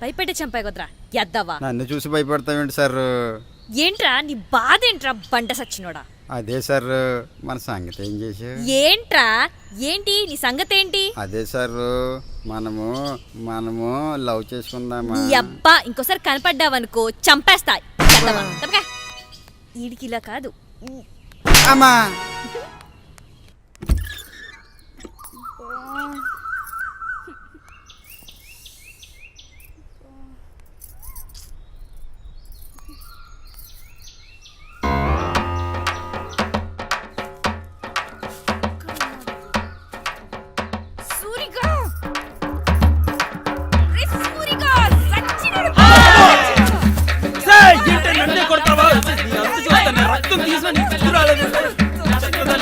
భయపెట్టే చంపాయి కుదరా ఎద్దవా? నన్ను చూసి భయపడతావేంటి సార్? ఏంట్రా నీ బాధ ఏంట్రా బండ సచ్చినోడా? అదే సార్ మన సంగతి ఏం చేసావు ఏంట్రా ఏంటి నీ సంగతి ఏంటి? అదే సార్ మనము మనము లవ్ చేసుకుందామా? అబ్బా ఇంకోసారి కనపడ్డావనుకో చంపేస్తా ఎద్దవా. తప్పకా. ఈడికి ఇలా కాదు. అమ్మా!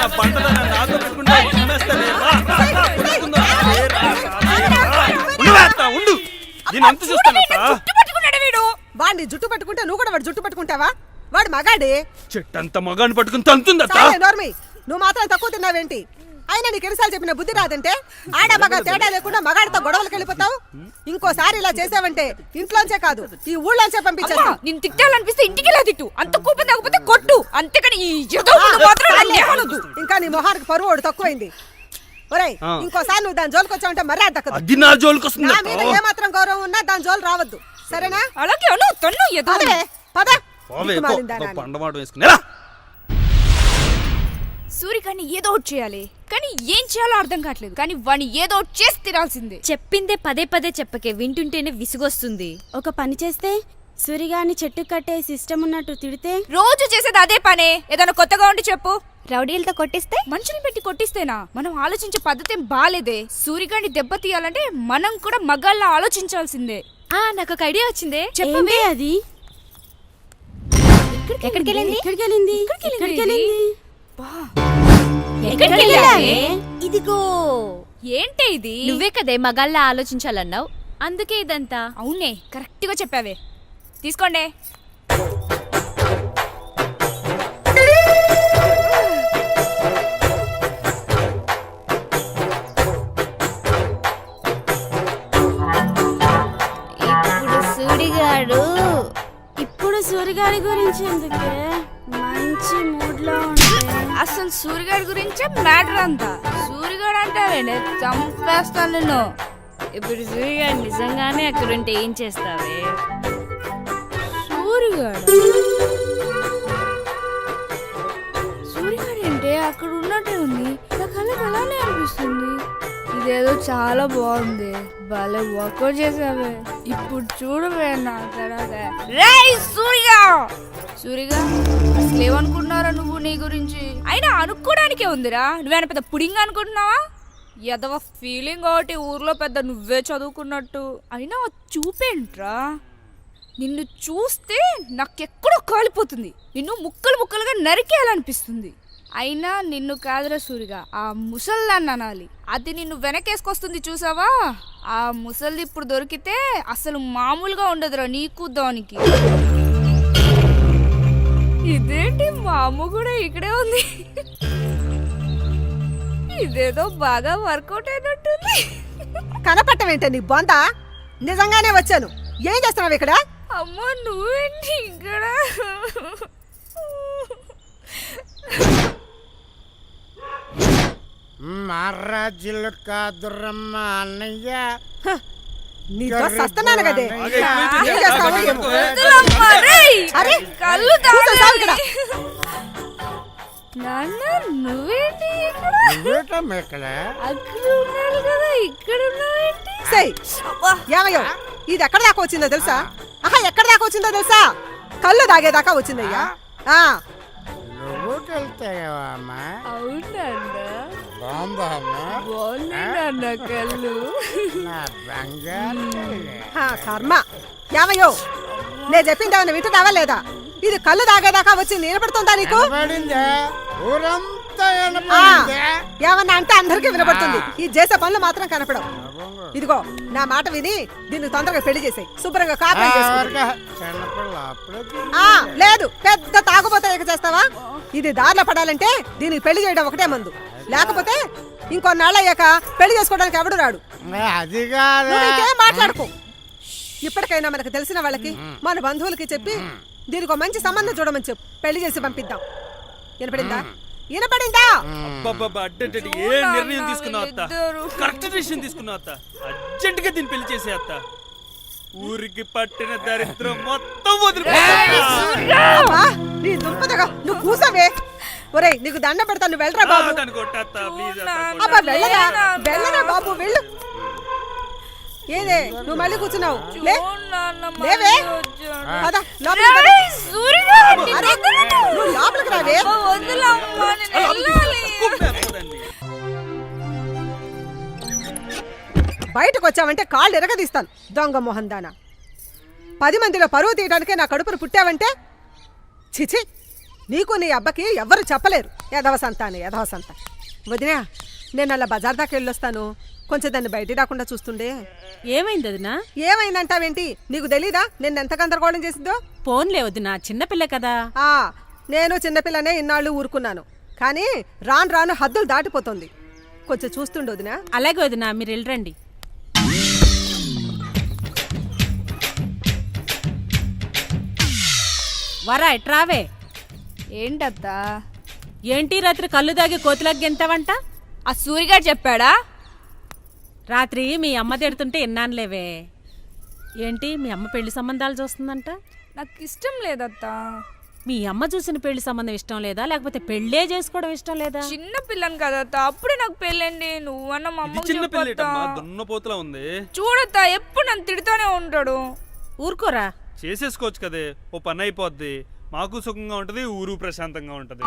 చెక్కదన్న, పంటదన్న, నాతో పెట్టుకుంటా, తినేస్తానే. రా, రా, రా, కొట్టుకుందాం. ఏ, రా, రా, ఏ, రా. ఉండు, అత్త, ఉండు. దీని అంతు వాడిని జుట్టు పట్టుకుంటే నువ్వు కూడా వాడు జుట్టు పట్టుకుంటావా వాడు మగాడే చెట్టంత మగాన్ని పట్టుకుని తంతుంది అత్త. చాలే నోర్మి నువ్వు మాత్రం తక్కువ తిన్నావేంటి అయినా నీకు ఎన్నిసార్లు చెప్పిన బుద్ధి రాదంటే? ఆడ మగ తేడా లేకుండా మగాడితో గొడవలకు వెళ్ళిపోతావు? ఇంకోసారి ఇలా చేసావంటే ఇంట్లోంచే కాదు ఈ ఊళ్ళోంచే పంపించేస్తా నేను తిట్టాలనిపిస్తే ఇంటికి ఇలా తిట్టు. అంత కోపం తగ్గకపోతే కొట్టు. అంతేకాని ఈ. ఇంకా నీ మొహానికి పరువు ఒకటి తక్కువైంది. ఒరేయ్ ఆ. ఇంకోసారి నువ్వు దాని జోలికి వచ్చావంటే మర్యాద దక్కదు అది నా జోలికి వస్తుంది. నా. మీద ఏమాత్రం గౌరవం ఉన్నా దాని జోలు రావద్దు. సరేనా? అలాగే అను తన్ను పదవే పద పోవే, పో. దిక్కుమాలిన దానా అని. పండమాటం వేసుకుని. రా. సూర్యకాన్ని ఏదో ఒకటి చేయాలి. కానీ ఏం చేయాలో అర్థం కావట్లేదు. కానీ వాడిని ఏదో చేసి తినాల్సిందే చెప్పిందే పదే పదే చెప్పకే వింటుంటేనే విసుగొస్తుంది. ఒక పని చేస్తే సూరిగాని చెట్టు కట్టే సిస్టమ్ ఉన్నట్టు తిడితే? రోజు చేసేది అదే పనే. ఏదైనా కొత్తగా ఉండి చెప్పు. రౌడీలతో కొట్టిస్తే? మనుషులు పెట్టి కొట్టిస్తేనా? మనం ఆలోచించే పద్ధతి బాలేదే. సూర్యగాన్ని దెబ్బతీయాలంటే మనం కూడా మగాళ్ళ ఆలోచించాల్సిందే. ఆ నాకు ఒక ఐడియా వచ్చిందే. ఏంటి అది? ఎక్కడికి వెళ్ళింది ఎక్కడికి వెళ్ళింది ఎక్కడికి ఎక్కడికి వెళ్ళింది? వెళ్ళింది ఎక్కడికి వెళ్ళావే? ఇదిగో. ఏంటి ఇది? నువ్వే కదే మగాళ్ళ ఆలోచించాలన్నావు. అందుకే ఇదంతా. అవునే కరెక్ట్గా చెప్పావే. తీసుకోండి. ఇప్పుడు సూరిగాడు ఇప్పుడు సూరిగాడి గురించి ఎందుకే? మంచి మూడ్లో ఉంటే అసలు సూర్యగాడి గురించే మ్యాటర్ అంతా. సూర్యగాడు అంటావేంటి చంపేస్తాను నిన్ను. ఇప్పుడు సూర్య నిజంగానే అక్కడ ఉంటే ఏం చేస్తావే? సూర్యగాడు సూర్యగాడు అంటే అక్కడ ఉన్నట్టే ఉంది. నా కళ్ళకి అలానే అనిపిస్తుంది. ఇదేదో చాలా బాగుంది. భలే వర్కౌట్ చేసావే. ఇప్పుడు చూడవే నా తర్వాత. రే సూర్య! సూరిగా అసలు ఏమనుకుంటున్నారా నువ్వు నీ గురించి? అయినా అనుకోవడానికే ఉందిరా. నువ్వేనా పెద్ద పుడింగ్ అనుకుంటున్నావా? ఎదవ ఫీలింగ్ ఒకటి ఊర్లో పెద్ద నువ్వే చదువుకున్నట్టు. అయినా చూపేంట్రా నిన్ను చూస్తే నాకెక్కడో కాలిపోతుంది. నిన్ను ముక్కలు ముక్కలుగా నరికేయాలనిపిస్తుంది. అయినా నిన్ను కాదురా సూరిగా ఆ ముసల్దాన్ని అనాలి. అది నిన్ను వెనకేసుకొస్తుంది చూసావా? ఆ ముసల్ది ఇప్పుడు దొరికితే అసలు మామూలుగా ఉండదురా నీకు దానికి. ఇదేంటి? మా అమ్మ కూడా ఇక్కడే ఉంది. ఇదేదో బాగా వర్కౌట్ అయినట్టుంది. కనపట్టమేంటే నీ బొంద నిజంగానే వచ్చాను. ఏం చేస్తున్నావు ఇక్కడ? అమ్మ నువ్వేంటి ఇక్కడ? మహారాజులు కాదురమ్మ అన్నయ్య. నీతో సస్తున్నాను కదే. ఏం చేస్తావో! అరే కళ్ళు కూర్చో. ఇక్కడ. నాన్న నువ్వేంటి ఇక్కడ? నువ్వేటమ్మ ఇక్కడ? అక్కడ ఉన్నాడు కదా ఇక్కడ ఉన్నావేంటి సేయ్ ఏమయ్యో ఇది ఎక్కడ దాకా వచ్చిందో తెలుసా? ఆహా ఎక్కడ దాకా వచ్చిందో తెలుసా? కళ్ళు దాగేదాకా వచ్చిందయ్యా. ఆ? నువ్వు వెళ్తావా అమ్మ? అవునండ కర్మ. ఏమయ్యో? నేను చెప్పింది ఏమైనా వింటున్నావా లేదా? ఇది కళ్ళు దాగేదాకా వచ్చింది వినపడుతుందా నీకు? ఏమన్నా అంటే అందరికీ వినపడుతుంది. ఈ చేసే పనులు మాత్రం కనపడవు. ఇదిగో నా మాట విని దీన్ని తొందరగా పెళ్ళి చేసాయి. శుభ్రంగా ఆ లేదు. పెద్ద తాగుబోతే చేస్తావా? ఇది దారిలో పడాలంటే దీనికి పెళ్ళి చేయడం ఒకటే మందు. లేకపోతే ఇంకొన్నాళ్ళు అయ్యాక పెళ్ళి చేసుకోవడానికి ఎవడు రాడు? అది కాదా. నువ్వు ఇంకేం మాట్లాడుకో ఇప్పటికైనా మనకు తెలిసిన వాళ్ళకి మన బంధువులకి చెప్పి దీనికి ఒక మంచి సంబంధం చూడమని చెప్పు. పెళ్ళి చేసి పంపిద్దాం. వినపడిందా? వినపడిందా? అబ్బబ్బబ్బా, అడ్డడ్డడ్డ, ఏ నిర్ణయం తీసుకున్నావు అత్త? కరెక్ట్ డిసిషన్ తీసుకున్నావు అత్త. అర్జెంట్గా దీన్ని పెళ్ళి చేసే అత్త. ఊరికి పట్టిన దరిద్రం మొత్తం అబ్బా, నీ దుంపదగా నువ్వు కూసవే. ఒరేయ్ నీకు దండ పెడతా నువ్వు వెళ్ళరా బాబు? అబ్బా వెళ్ళరా వెళ్ళరా బాబు వెళ్ళు. ఏదే నువ్వు మళ్ళీ కూర్చున్నావు? లేవే. అరే, నువ్వు లోపలికి రావే. బయటకు వచ్చావంటే కాళ్ళు ఎరగదీస్తాను దొంగ మోహన్ దానా పది మందిలో పరువు తీయడానికే నా కడుపును పుట్టావంటే చిచి నీకు నీ అబ్బకి ఎవ్వరు చెప్పలేరు. యధవ సంత అని యధవ సంత వదినా నేను అలా బజార్ దాకా వెళ్ళొస్తాను. కొంచెం దాన్ని బయట రాకుండా చూస్తుండే ఏమైంది వదినా? ఏమైందంటావేంటి? నీకు తెలీదా? నేను ఎంత గందరగోళం చేసిందో? ఫోన్లే వదినా చిన్నపిల్ల కదా. ఆ నేను చిన్నపిల్లనే ఇన్నాళ్ళు ఊరుకున్నాను. కానీ రాను రాను హద్దులు దాటిపోతుంది. కొంచెం చూస్తుండు వదినా. అలాగే వదినా మీరు వెళ్ళరండి. వరా ఎట్రావే ఏంటత్తా? ఏంటి రాత్రి కళ్ళు దాగి కోతులకు గెంతావంట? ఆ సూరిగాడు చెప్పాడా? రాత్రి మీ అమ్మ తిడుతుంటే విన్నానులేవే ఏంటి మీ అమ్మ పెళ్ళి సంబంధాలు చూస్తుందంట? నాకు ఇష్టం లేదత్తా. మీ అమ్మ చూసిన పెళ్ళి సంబంధం ఇష్టం లేదా? లేకపోతే పెళ్ళే చేసుకోవడం ఇష్టం లేదా? చిన్న పిల్లని కదత్తా. అప్పుడే నాకు పెళ్ళండి. నువ్వన్న మా ఇది అమ్మకి చిన్న చెప్పత్తా. పిల్లేటమ్మా దున్నపోతులా ఉంది. చూడత్తా ఎప్పుడు నన్ను తిడుతూనే ఉంటాడు. ఊరుకోరా. చేసేసుకోవచ్చు కదే. ఓ పని అయిపోద్ది. మాకు సుఖంగా ఉంటది ఊరు ప్రశాంతంగా ఉంటది.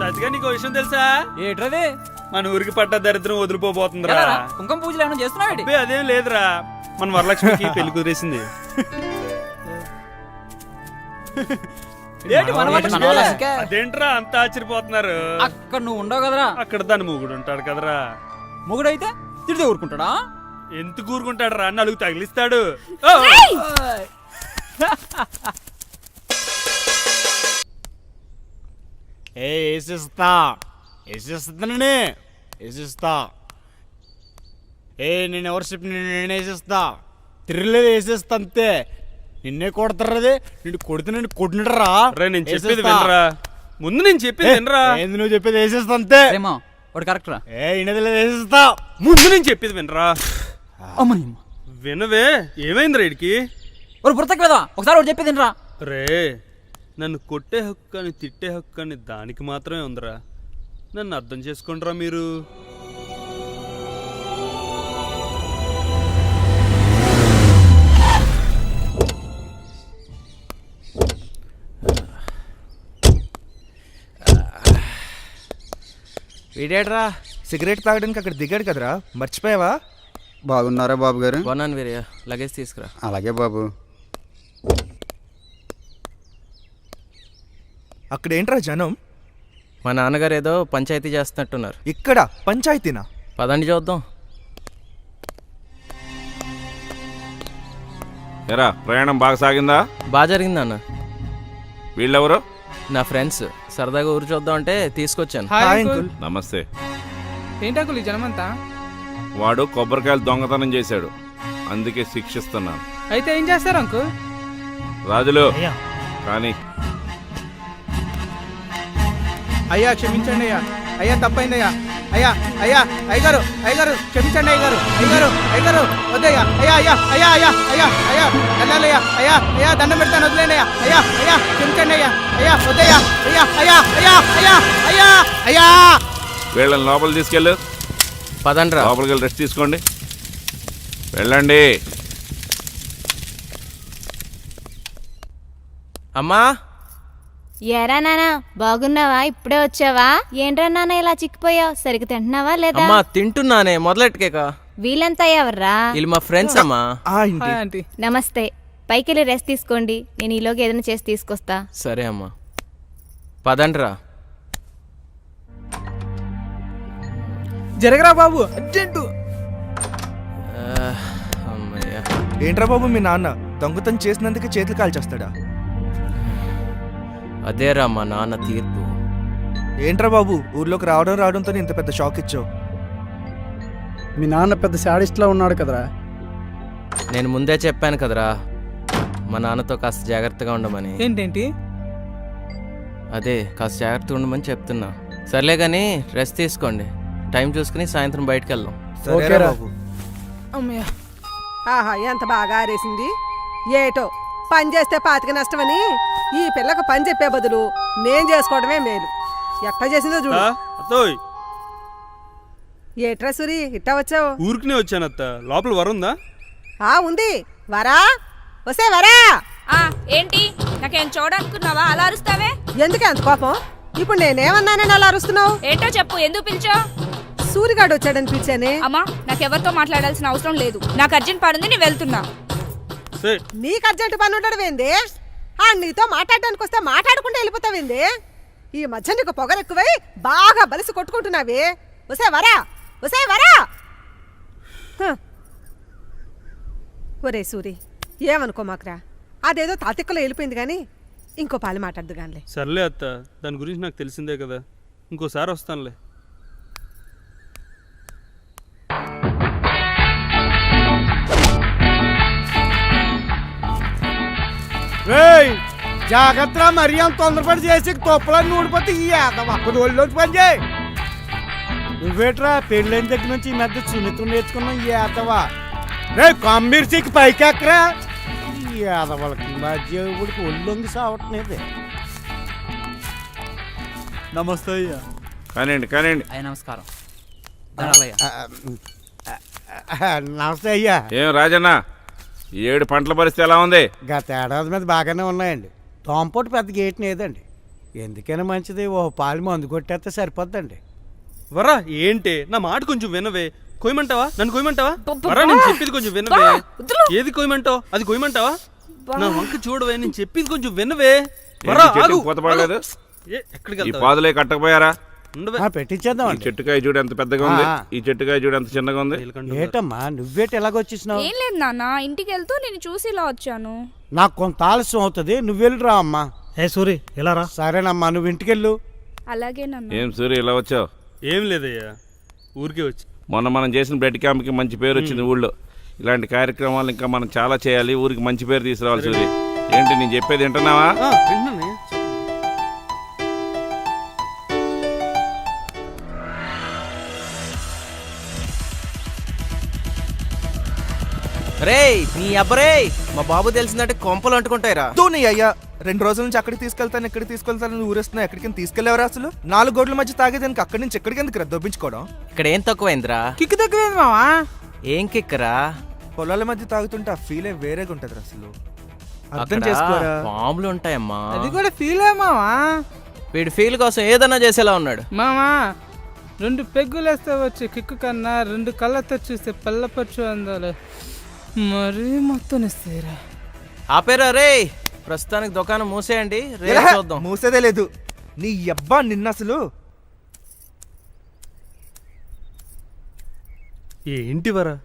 సత్తిగా నీకు విషయం తెలుసా? ఏట్రది? మన ఊరికి పట్ట దరిద్రం వదిలిపోబోతుందిరా? కుంకుమ పూజలు ఏమైనా చేస్తున్నావు అదేం లేదురా. మన వరలక్ష్మికి పెళ్ళి కుదిరేసింది? అదేంట్రా అంత ఆశ్చర్యపోతున్నారు. అక్కడ నువ్వు ఉండవు కదరా. అక్కడ దాని మూగుడు ఉంటాడు కదరా. మొగుడైతే తిడితే ఊరుకుంటాడా? ఎంత కూరుకుంటాడు రా నలుగు తగిలిస్తాడు! ఏ వేసిస్తా వేసిస్తానని వేసిస్తా ఏ నేను ఎవరు చెప్పి నేను వేసిస్తా తిరగలేదు వేసేస్తా అంతే. నిన్నే కొడతారది. నిన్ను కొడితే నేను కొట్టినరా రే నేను చెప్పేది వినరా? ముందు నేను చెప్పేది వినరా? ఏంది నువ్వు చెప్పేది వేసేస్తా అంతే. ఏమో వాడు కరెక్ట్ రా. ఏ ఇనది లేదు వేసేస్తా ముందు నేను చెప్పేది వినరా? అమ్మని వినవే ఏమైంది రేడికి ఒక బుర్తకి కదా ఒకసారి వాడు చెప్పేది రా రే నన్ను కొట్టే హక్కు అని తిట్టే హక్కు అని దానికి మాత్రమే ఉందిరా. నన్ను అర్థం చేసుకుంటారా మీరు? వీడేట్రా? సిగరెట్ తాగడానికి అక్కడ దిగాడు కదరా? మర్చిపోయావా? బాగున్నారా బాబు గారు కొన్నాను వీరయ్య. లగేజ్ తీసుకురా. అలాగే బాబు. అక్కడ ఏంట్రా జనం? మా నాన్నగారు ఏదో పంచాయతీ చేస్తున్నట్టున్నారు. ఇక్కడ పంచాయతీనా? పదండి చూద్దాం. ఎరా ప్రయాణం బాగా సాగిందా? బాగా జరిగింది అన్న వీళ్ళెవరు? నా ఫ్రెండ్స్. సరదాగా ఊరు చూద్దాం అంటే తీసుకొచ్చాను. Hi uncle. నమస్తే. ఏంటంకుల్ ఈ జనమంతా? వాడు కొబ్బరికాయలు దొంగతనం చేశాడు. అందుకే శిక్షిస్తున్నాను. అయితే ఏం చేస్తారు అంకు రాజులు కానీ అయ్యా క్షమించండి అయ్యా అయ్యా తప్పైందయ్యా అయ్యా అయ్యా అయ్యగారు అయ్యగారు క్షమించండి అయ్యగారు అయ్యగారు అయ్యగారు వద్దయ్యా అయ్యా అయ్యా అయ్యా అయ్యా అయ్యా అయ్యా వెళ్ళాలయ్యా అయ్యా అయ్యా దండం పెడతాను వదిలేండి అయ్యా అయ్యా అయ్యా క్షమించండి అయ్యా అయ్యా వద్దయ్యా అయ్యా అయ్యా అయ్యా అయ్యా అయ్యా అయ్యా వీళ్ళని లోపల తీసుకెళ్ళు పదండ్రా లోపలికి వెళ్ళి రెస్ట్ తీసుకోండి వెళ్ళండి అమ్మా ఎరా నానా బాగున్నావా? ఇప్పుడే వచ్చావా? ఏంట్రా నాన్న ఇలా చిక్కిపోయావు? సరిగ్గా తింటున్నావా లేదా? అమ్మా తింటున్నానే మొదలెట్టుకేక. వీళ్ళంతా ఎవర్రా? వీళ్ళు మా ఫ్రెండ్స్ అమ్మా. ఆ ఇంటి నమస్తే. పైకి వెళ్ళి రెస్ట్ తీసుకోండి. నేను ఈలోకి ఏదైనా చేసి తీసుకొస్తా. సరే అమ్మా. పదండ్రా. జరగరా బాబు? అర్జెంటు. ఏంట్రా బాబు మీ నాన్న? దొంగతనం చేసినందుకు చేతులు కాల్చేస్తాడా? అదేరా మా నాన్న తీర్పు. ఏంట్రా బాబు? ఊర్లోకి రావడం రావడంతో ఇంత పెద్ద షాక్ ఇచ్చావు. మీ నాన్న పెద్ద శాడిస్ట్లా ఉన్నాడు కదరా. నేను ముందే చెప్పాను కదరా మా నాన్నతో కాస్త జాగ్రత్తగా ఉండమని. ఏంటేంటి? అదే కాస్త జాగ్రత్తగా ఉండమని చెప్తున్నా. సర్లే కానీ రెస్ట్ తీసుకోండి. టైం చూసుకుని సాయంత్రం బయటకు వెళ్దాం ఓకేరా. అమ్మయ్య. ఆహా ఎంత బాగా ఆరేసింది. ఏటో పని చేస్తే పాతిక నష్టమని ఈ పిల్లకు పని చెప్పే బదులు నేను చేసుకోవడమే మేలు. ఎట్లా చేసిందో చూడు. అత్తోయ్. ఏట్రా సూరి ఇట్టా వచ్చావు? ఊరికినే వచ్చాను అత్త లోపల వరుందా ఆ ఉంది. వరా. వసే వరా. ఆ ఏంటి? నాకేం చూడనుకున్నావా? అలా అరుస్తావే? ఎందుకే అంత కోపం? ఇప్పుడు నేనేమన్నానని అలా అరుస్తున్నావు? ఏంటో చెప్పు ఎందుకు పిలిచో సూరిగాడు వచ్చాడని పిలిచానే? అమ్మా నాకెవరితో మాట్లాడాల్సిన అవసరం లేదు. నాకు అర్జెంట్ పని ఉంది నేను వెళ్తున్నా. నీకు అర్జెంట్ పని ఉండడం ఏంది? ఆ నీతో మాట్లాడడానికి వస్తే మాట్లాడకుండా వెళ్ళిపోతావింది ఈ మధ్య నీకు పొగరెక్కువై బాగా బలిసి కొట్టుకుంటున్నావి. వసే వరా వసే వరా. ఒరే సూరి ఏమనుకో మాకురా అదేదో తాతిక్కలో వెళ్ళిపోయింది కానీ ఇంకో పాలు మాట్లాడదు కానీ సర్లే అత్త దాని గురించి నాకు తెలిసిందే కదా. ఇంకోసారి వస్తానులే. జాగ్రత్త మరీ అంత తొందరపడి చేసి తొప్పలని నూడిపోతే ఈ అప్పుడు ఒళ్ళోంచి పని చేయి. నువ్వేట్రా పెళ్ళైన దగ్గర నుంచి ఈ మధ్య సున్నితం నేర్చుకున్నావు ఈ ఏతవా రే కమ్మిర్చికి పైకి ఎక్కరా? ఈ ఏదవలకి మధ్య ఒళ్ళొంగి సావట్లేదు. నమస్తే అయ్యా. కానివ్వండి కానివ్వండి. అయ్య నమస్కారం. నమస్తే అయ్యా. ఏం రాజన్న? ఈ ఏడు పంటల పరిస్థితి ఎలా ఉంది? గత ఏడాది మీద బాగానే ఉన్నాయండి. తోంపోటు పెద్ద గేట్ లేదండి. ఎందుకైనా మంచిది ఓ పాలు మందు కొట్టేస్తే సరిపోద్దండి. వరా ఏంటి? నా మాట కొంచెం వినవే. కొయ్యమంటావా? నన్ను కొయ్యమంటావా? వరా నేను చెప్పేది కొంచెం వినవే. ఏది కొయ్యమంటావు? అది కొయ్యమంటావా? నా వంక చూడవే నేను చెప్పేది కొంచెం వినవే. వరా ఆగు. ఏ, ఎక్కడికి ఈ వెళ్తావే? పాదులే కట్టకపోయారా? ఉండవే. ఆ, ఈ పెట్టించేద్దామండి చెట్టుకాయ చూడు ఎంత పెద్దగా ఉంది. ఈ చెట్టుకాయ చూడు ఎంత చిన్నగా ఉంది. ఏటమ్మా నువ్వేటి ఎలాగొచ్చేసినావు ఏం లేదు నాన్న ఇంటికి వెళ్తూ నేను చూసి ఇలా వచ్చాను. నాకు కొంత ఆలస్యం అవుతుంది నువ్వు వెళ్ళిరా అమ్మా. ఏ సూరి ఎలా రా? సరేనమ్మా నువ్వు ఇంటికెళ్ళు. అలాగే నాన్న. ఏం సూర్య ఇలా వచ్చావు? ఏం లేదయ్యా ఊరికే వచ్చి. మొన్న మనం చేసిన బ్లడ్ క్యాంప్కి మంచి పేరు వచ్చింది ఊళ్ళో. ఇలాంటి కార్యక్రమాలు ఇంకా మనం చాలా చేయాలి ఊరికి మంచి పేరు తీసుకురావాలి సూర్య ఏంటి నేను చెప్పేది వింటున్నావా? రేయ్ నీ అబ్బరే మా బాబు తెలిసిందంటే కొంపలు అంటుకుంటాయిరా. నీ అయ్యా రెండు రోజుల నుంచి అక్కడికి తీసుకెళ్తాను ఎక్కడికి తీసుకెళ్తాను ఊరేస్తున్నా ఎక్కడికి తీసుకెళ్ళేవరా అసలు? నాలుగు గోడ్ల మధ్య తాగేదానికి అక్కడి నుంచి ఎక్కడికి ఎందుకు దొబ్బించుకోవడం? ఇక్కడ ఏం తక్కువైందిరా? కిక్కు తక్కువేంది మావా? ఏం కిక్కరా? పొలాల మధ్య తాగుతుంటే ఆ ఫీలే వేరేగా ఉంటది అసలు. అర్థం చేసుకోరా? బాంబులు ఉంటాయమ్మా. అది కూడా ఫీల్ మావా? వీడి ఫీల్ కోసం ఏదన్నా చేసేలా ఉన్నాడు. మామా రెండు పెగ్గులు వేస్తే వచ్చే కిక్కు కన్నా రెండు కళ్ళతో చూస్తే పల్లపచ్చు అందాలు మరీ మొత్తం ఇస్తాయిరా. ఆపేరా రే ప్రస్తుతానికి దుకాణం మూసేయండి రేపు చూద్దాం. మూసేదే లేదు. నీ అబ్బా నిన్న అసలు. ఏంటి వరా?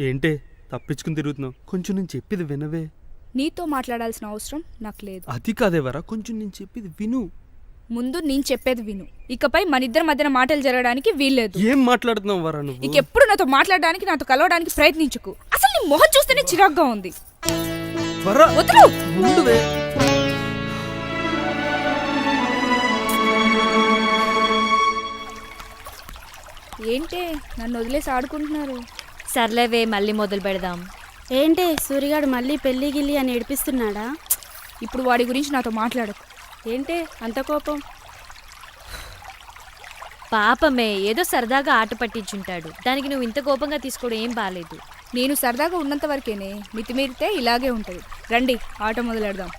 ఏంటి తప్పించుకుని తిరుగుతున్నావు? కొంచెం నేను చెప్పేది వినవే. నీతో మాట్లాడాల్సిన అవసరం నాకు లేదు. అది కాదే వరా కొంచెం నేను చెప్పేది విను. ముందు నేను చెప్పేది విను. ఇకపై మన ఇద్దరి మధ్యన మాటలు జరగడానికి వీల్లేదు. ఏం మాట్లాడుతున్నావు వరా నువ్వు? ఇంకెప్పుడు నాతో మాట్లాడడానికి నాతో కలవడానికి ప్రయత్నించకు. అసలు నీ మొహం చూస్తేనే చిరాగ్గా ఉంది. వరా వదులు! ఉండువే ఏంటే నన్ను వదిలేసి ఆడుకుంటున్నారు? సర్లేవే మళ్ళీ మొదలు పెడదాం. ఏంటే సూరిగాడు మళ్ళీ పెళ్ళి గిల్లి అని ఏడిపిస్తున్నాడా? ఇప్పుడు వాడి గురించి నాతో మాట్లాడకు. ఏంటే అంత కోపం? పాపమే ఏదో సరదాగా ఆట పట్టించుంటాడు. దానికి నువ్వు ఇంత కోపంగా తీసుకోవడం ఏం బాలేదు. నేను సరదాగా ఉన్నంత వరకేనే మితిమీరితే ఇలాగే ఉంటుంది. రండి ఆట మొదలెడదాం.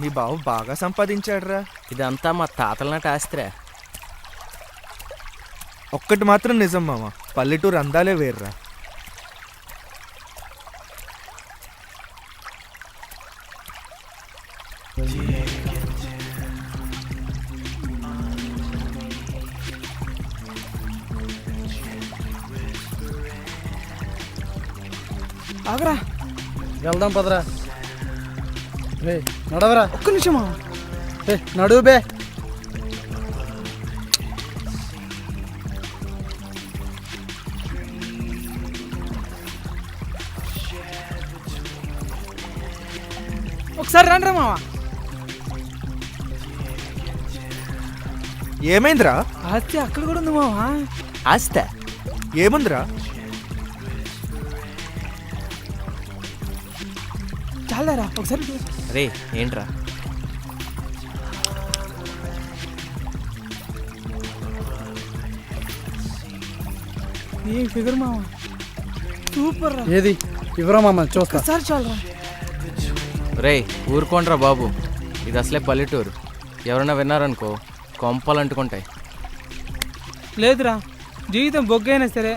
మీ బావ బాగా సంపాదించాడురా. ఇదంతా మా తాతల నాటి ఆస్తిరా. ఒక్కటి మాత్రం నిజం మామ పల్లెటూరు అందాలే వేర్రా. ఆగరా. వెళ్దాం పదరా. రే నడవరా. ఒక్క నిమిషమా? ఏ నడువు బే. ఒకసారి రండి రా మావా. ఏమైందిరా? ఆస్తి అక్కడ కూడా ఉంది మావా ఆస్త? ఏముందిరా? చాలారా ఒకసారి. రే ఏంట్రా? ఏం ఫిగర్ మావా సూపర్ రా ఏది? ఇవ్వరా మామ చూస్తా. ఒకసారి చాలరా. రే ఊరుకోండ్రా బాబు. ఇది అసలే పల్లెటూరు. ఎవరైనా విన్నారనుకో కొంపలు అంటుకుంటాయి లేదురా జీవితం బొగ్గైనా సరే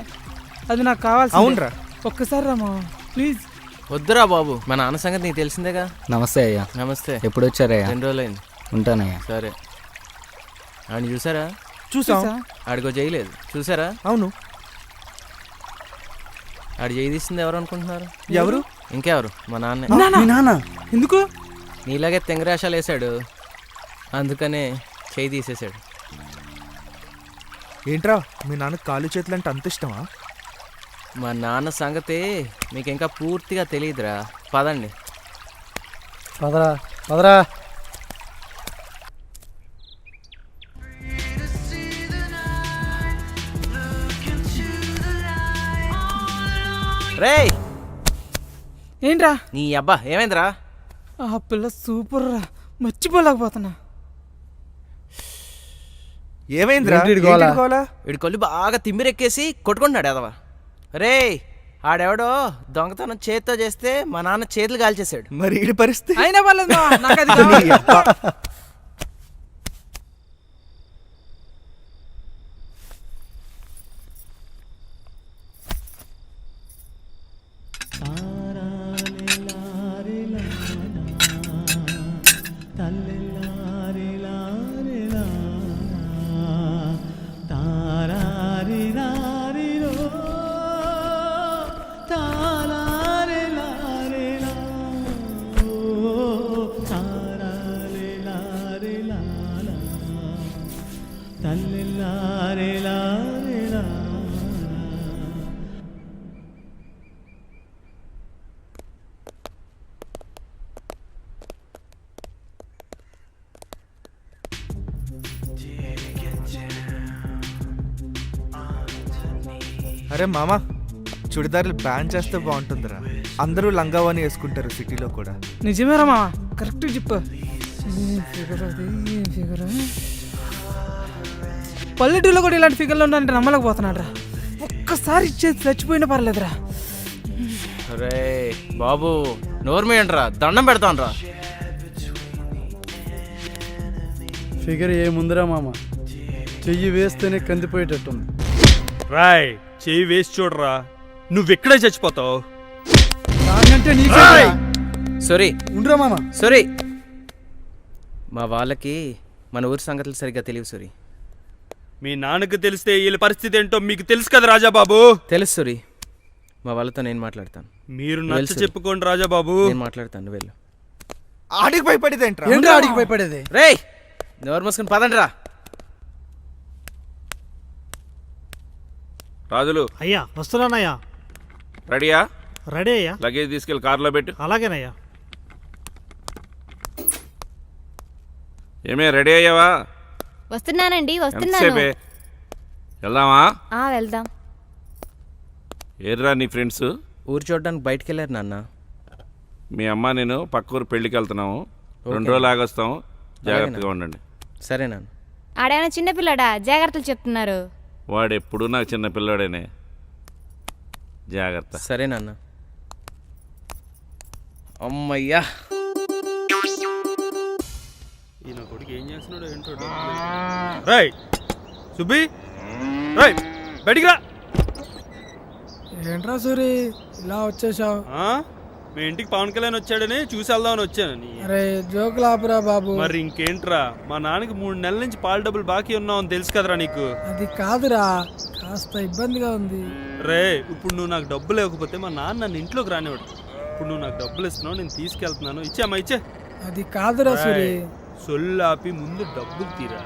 అది నాకు కావాల్సి అవునురా. ఒక్కసారి రా మావా ప్లీజ్. వద్దురా బాబు మా నాన్న సంగతి నీకు తెలిసిందేగా? నమస్తే అయ్యా. నమస్తే. ఎప్పుడు వచ్చారయ్యా రెండు రోజులైంది. ఉంటానయ్యా. సరే. ఆయన చూసారా? చూసాం. ఆడికో చేయలేదు చూసారా? అవును. ఆడు చేయి తీసింది ఎవరు అనుకుంటున్నారు? ఎవరు? ఇంకెవరు? మా నాన్నే. మీ నాన్న. ఎందుకు? నీలాగే తెంగరాశాలు వేసాడు అందుకనే చేయి తీసేశాడు. ఏంట్రా మీ నాన్న కాలు చేతులు అంటే అంత ఇష్టమా? మా నాన్న సంగతి మీకు ఇంకా పూర్తిగా తెలియదురా. పదండి. పదరా పదరా. రేయ్! ఏంట్రా? నీ అబ్బా ఏమైందిరా? ఆ పిల్ల సూపర్ రా మర్చిపోలేకపోతున్నా. ఏమైందిరా? వీడి కొల్లు బాగా తిమ్మిరెక్కేసి కొట్టుకుంటున్నాడు ఎదవా. రేయ్ ఆడెవడో దొంగతనం చేత్తో చేస్తే మా నాన్న చేతులు కాల్చేశాడు. మరి ఈడి పరిస్థితి? అయినా పర్లేదు మావా, నాకు అది అరే మామ చుడిదార్లు బ్యాన్ చేస్తే బాగుంటుందిరా. అందరూ లంగావాని వేసుకుంటారు సిటీలో కూడా. నిజమేరా మావా కరెక్ట్ చెప్పు పల్లెటూరులో కూడా ఇలాంటి ఫిగర్లు ఉన్నాయంటే నమ్మలేకపోతున్నాడు రా ఒక్కసారి ఇచ్చేది చచ్చిపోయినా పర్లేదురా. రే బాబు నోర్మేయండిరా దండం పెడతాను రా ఫిగర్ ఏముందిరా మామ చెయ్యి వేస్తేనే కందిపోయేటట్టుంది. రాయ్ చేయి వేసి చూడరా. నువ్వు ఇక్కడే చచ్చిపోతావు నీకే సారీ. ఉండరా మామ. సారీ. మా వాళ్ళకి మన ఊరి సంగతులు సరిగ్గా తెలియవు సూరి. మీ నాన్నకు తెలిస్తే వీళ్ళ పరిస్థితి ఏంటో మీకు తెలుసు కదా రాజాబాబు? తెలుసు సూరి. మా వాళ్ళతో నేను మాట్లాడతాను. మీరు నచ్చ చెప్పుకోండి రాజాబాబు. నేను మాట్లాడతాను నువ్వు వెళ్ళు. ఆడికి భయపడేదేంట్రా? ఏంట్రా ఆడికి భయపడేది? రేయ్! నోరు మూసుకుని పదండి రా రాజులు. అయ్యా వస్తున్నానయ్యా. రెడీయా? రెడీ అయ్యా. లగేజ్ తీసుకెళ్ళి కారులో పెట్టు. అలాగేనయ్యా. ఏమే రెడీ అయ్యావా? వస్తున్నానండి వస్తున్నాను. ఎంతసేపే? వెళ్దామా? ఆ వెళ్దాం. ఏర్రా నీ ఫ్రెండ్స్? ఊరు చూడడానికి బయటికి వెళ్ళారు నాన్న. మీ అమ్మ నేను పక్క ఊరు పెళ్ళికి వెళ్తున్నాము. రెండు రోజులు ఆగొస్తాం జాగ్రత్తగా ఉండండి. సరే నాన్న. ఆడేమైనా చిన్నపిల్లడా జాగ్రత్తలు చెప్తున్నారు. వాడు ఎప్పుడు నాకు చిన్న పిల్లాడేనే. జాగ్రత్త. సరే నాన్న. అమ్మయ్యా. ఈయన కొడుకు ఏం చేస్తున్నాడు ఏంటో రాయ్ సుబ్బి. రాయ్ బయటికి రా. ఏంట్రా సూరి? ఇలా వచ్చేసావు. ఆ? మీ ఇంటికి పవన్ కళ్యాణ్ వచ్చాడని చూసి వెళ్దామని వచ్చాను. అరే జోకులు ఆపురా బాబు. మరి ఇంకేంట్రా? మా నాన్నకి మూడు నెలల నుంచి పాల డబ్బులు బాకీ ఉన్నావని తెలుసు కదరా నీకు. అది కాదురా కాస్త ఇబ్బందిగా ఉంది. రే ఇప్పుడు నువ్వు నాకు డబ్బు లేకపోతే మా నాన్న నన్ను ఇంట్లోకి రానివాడు ఇప్పుడు నువ్వు నాకు డబ్బులు ఇస్తున్నావు నేను తీసుకెళ్తున్నాను. ఇచ్చామా ఇచ్చే. అది కాదురా సూరి. సొల్లు ఆపి ముందు డబ్బులు తీరా.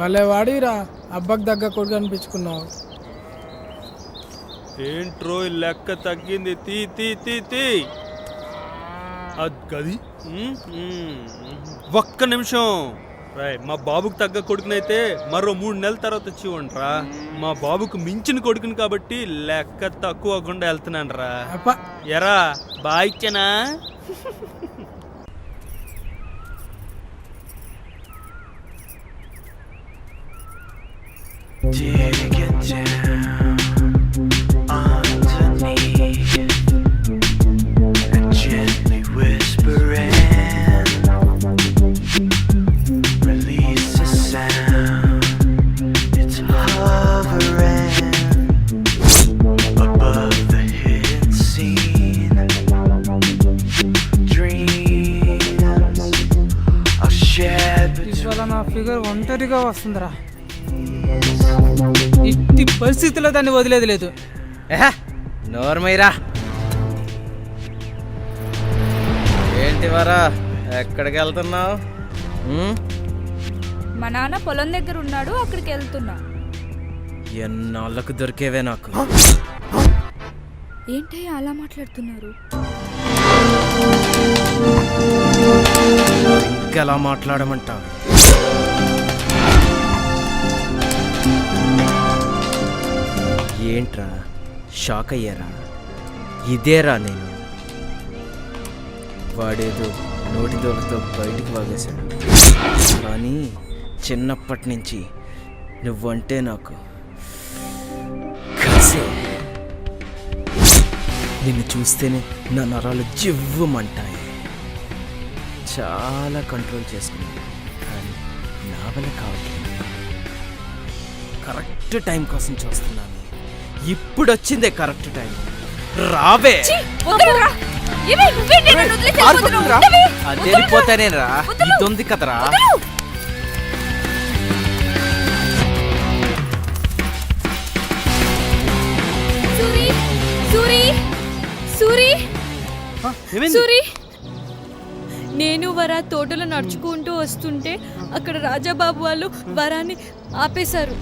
భలే వాడిరా అబ్బకి దగ్గర కొడుకు అనిపించుకున్నావు. ఏంట్రో లెక్క తగ్గింది? తీ తీ తీ తీ. అది. ఒక్క నిమిషం. రాయ్ మా బాబుకు తగ్గ కొడుకునైతే మరో మూడు నెలల తర్వాత వచ్చి ఉండరా మా బాబుకు మించిన కొడుకుని కాబట్టి లెక్క తక్కువ అవ్వకుండా వెళ్తున్నాను రా ఎరా బాగా ఇచ్చానా వస్తుందిరా. ఇట్టి పరిస్థితిలో దాన్ని వదిలేది లేదు. నోర్మైరా ఏంటి వరా ఎక్కడికి వెళ్తున్నావు? మా నాన్న పొలం దగ్గర ఉన్నాడు అక్కడికి వెళ్తున్నా. ఎన్నాళ్ళకు దొరికేవే నాకు? ఏంటయ్యా అలా మాట్లాడుతున్నారు? ఇంకెలా మాట్లాడమంటావు? ఏంట్రా? షాక్ అయ్యారా? ఇదేరా నేను. వాడేదో నోటి దోలతో బయటికి వాగేశాడు. కానీ చిన్నప్పటి నుంచి నువ్వంటే నాకు కసే నిన్ను చూస్తేనే నా నరాలు జివ్వమంటాయి. చాలా కంట్రోల్ చేసుకున్నాను కానీ నా వల్ల కావట్లేదు. కరెక్ట్ టైం కోసం చూస్తున్నాను. ఇప్పుడు వచ్చిందే కరెక్ట్ టైం. రావే. అది వెళ్ళిపోతానేరా. ఇది ఉంది కదరా. సూరి సూరి సూరి. సూరి. నేను వరా తోటలో నడుచుకుంటూ వస్తుంటే అక్కడ రాజాబాబు వాళ్ళు వరాన్ని ఆపేశారు.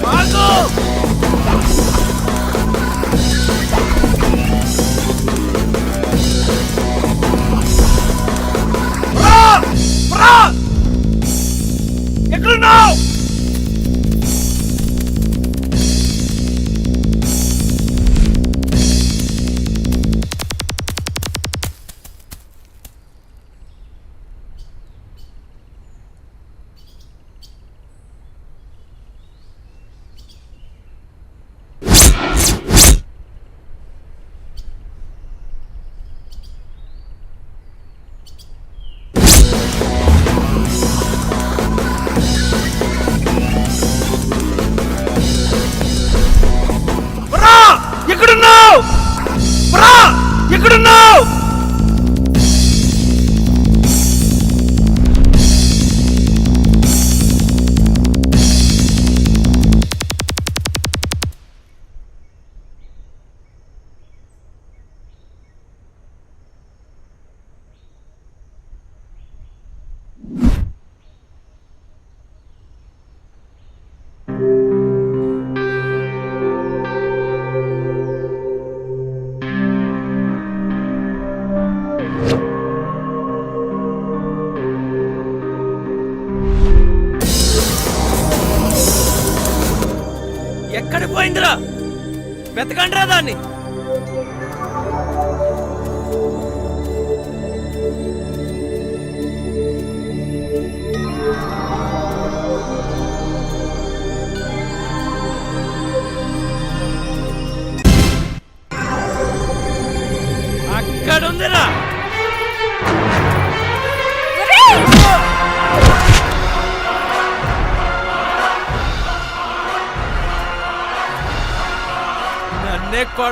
ఎక్కడున్నావు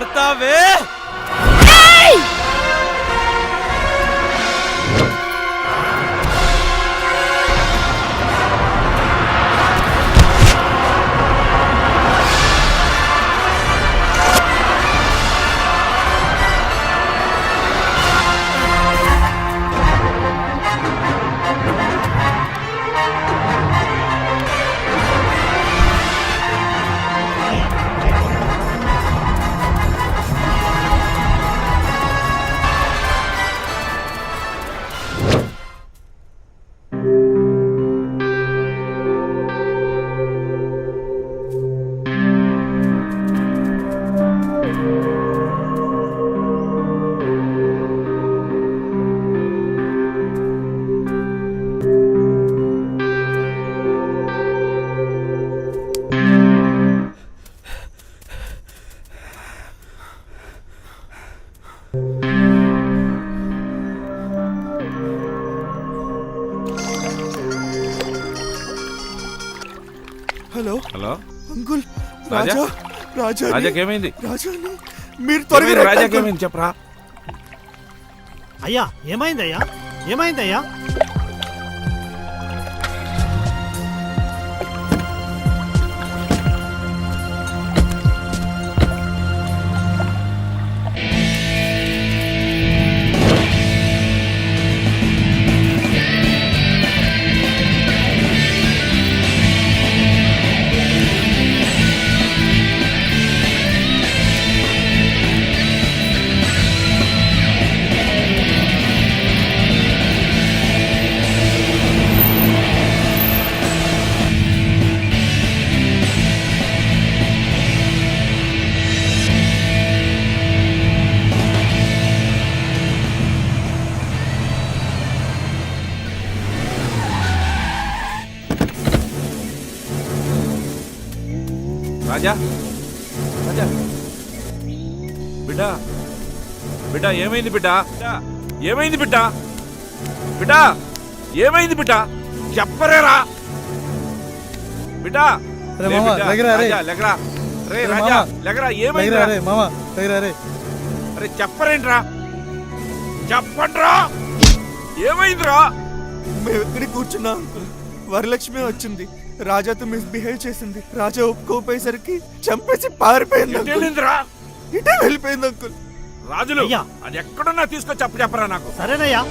నన్నే రాజా రాజాకి ఏమైంది రాజా మీరు త్వరగా ఏమైంది? రండి, రాజాకి అంకుల్. ఏమైంది చెప్పరా అయ్యా ఏమైందయ్యా ఏమైందయ్యా బిడ్డ ఏమైంది బిడ్డ? ఏమైంది బిడ్డ? బిడ్డ ఏమైంది బిడ్డ? చెప్పరేరా. బిడ్డ లెగరా, రే. రాజా, లెగరా. ఏమైంది అరే చెప్పరేంట్రా. చెప్పండ్రా. ఏమైందిరా? మేము ఇక్కడికి కూర్చున్నాం. అంకుల్ వరలక్ష్మి వచ్చింది. రాజాతో మిస్బిహేవ్ చేసింది. రాజా ఒప్పుకోపోయేసరికి చంపేసి పారిపోయింది ఇటే వెళ్ళిపోయింది అంకుల్. రాజులు. అది ఎక్కడున్నా తీసుకొచ్చి చెప్ప చెప్పరా నాకు సరేనయ్యా